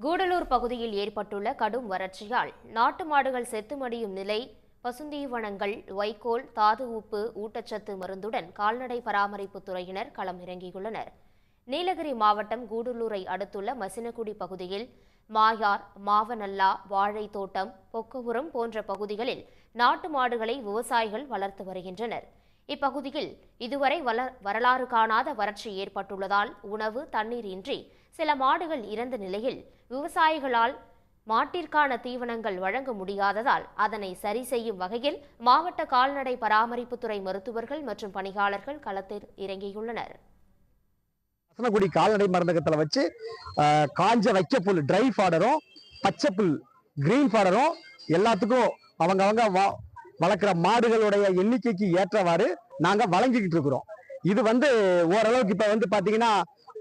கூடலூர் பகுதியில் ஏற்பட்டுள்ள கடும் வறட்சியால் நாட்டு மாடுகள் செத்துமடியும் நிலை. பசுந்தீவனங்கள் வைக்கோல் தாது உப்பு ஊட்டச்சத்து மருந்துடன் கால்நடை பராமரிப்பு துறையினர் களம் இறங்கியுள்ளனர் நீலகிரி மாவட்டம் கூடலூரை அடுத்துள்ள மசினகுடி பகுதியில் மாயார் மாவனல்லா வாழைத்தோட்டம் பொக்கபுரம் போன்ற பகுதிகளில் நாட்டு மாடுகளை விவசாயிகள் வளர்த்து வருகின்றனர். இப்பகுதியில் இதுவரை வள வரலாறு காணாத வறட்சி ஏற்பட்டுள்ளதால் உணவு தண்ணீர் இன்றி சில மாடுகள் இறந்த நிலையில் விவசாயிகளால் மாட்டிற்கான தீவனங்கள் வழங்க முடியாததால் அதனை சரி செய்யும் வகையில் மாவட்ட கால்நடை பராமரிப்புத்துறை மருத்துவர்கள் மற்றும் பணியாளர்கள் களத்தில் இறங்கியுள்ளனர். வசனகுடி கால்நடை மருந்தகத்தில் வச்சு ஆஹ், காஞ்ச வைக்க புல் ட்ரை ஃபாடரும் பச்சை புல் கிரீன் ஃபாடரும் எல்லாத்துக்கும் அவங்க அவங்க வளர்க்குற மாடுகளுடைய எண்ணிக்கைக்கு ஏற்றவாறு நாங்க வழங்கிக்கிட்டு இருக்கிறோம். இது வந்து ஓரளவுக்கு இப்ப வந்து பாத்தீங்கன்னா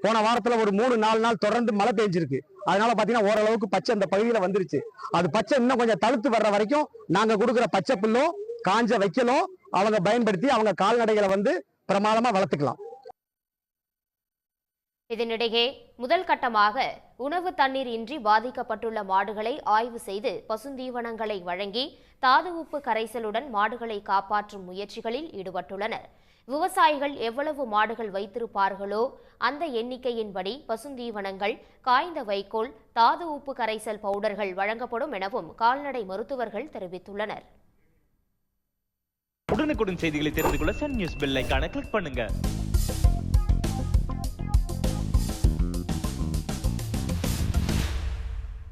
போன வாரத்துல ஒரு மூணு நாலு நாள் தொடர்ந்து மழை பெஞ்சிருக்கு. அதனால பாத்தீங்கன்னா ஓரளவுக்கு பச்சை அந்த பகுதியில வந்துருச்சு. அது பச்சை இன்னும் கொஞ்சம் தழுத்து வர்ற வரைக்கும் நாங்க கொடுக்குற பச்சை புல்லும் காஞ்ச வைக்கலும் அவங்க பயன்படுத்தி அவங்க கால்நடைகளை வந்து பிரமாதமா வளர்த்துக்கலாம். இதனிடையே முதல் கட்டமாக உணவு தண்ணீர் இன்றி பாதிக்கப்பட்டுள்ள மாடுகளை ஆய்வு செய்து பசுந்தீவனங்களை வழங்கி தாது உப்பு கரைசலுடன் மாடுகளை காப்பாற்றும் முயற்சிகளில் ஈடுபட்டுள்ளனர். விவசாயிகள் எவ்வளவு மாடுகள் வைத்திருப்பார்களோ அந்த எண்ணிக்கையின்படி பசுந்தீவனங்கள் காய்ந்த வைக்கோல் தாது உப்பு கரைசல் பவுடர்கள் வழங்கப்படும் எனவும் கால்நடை மருத்துவர்கள் தெரிவித்துள்ளனர். உடனுக்குடன் செய்திகளை தெரிந்து கொள்ள சன் நியூஸ் பெல் கிளிக் பண்ணுங்க.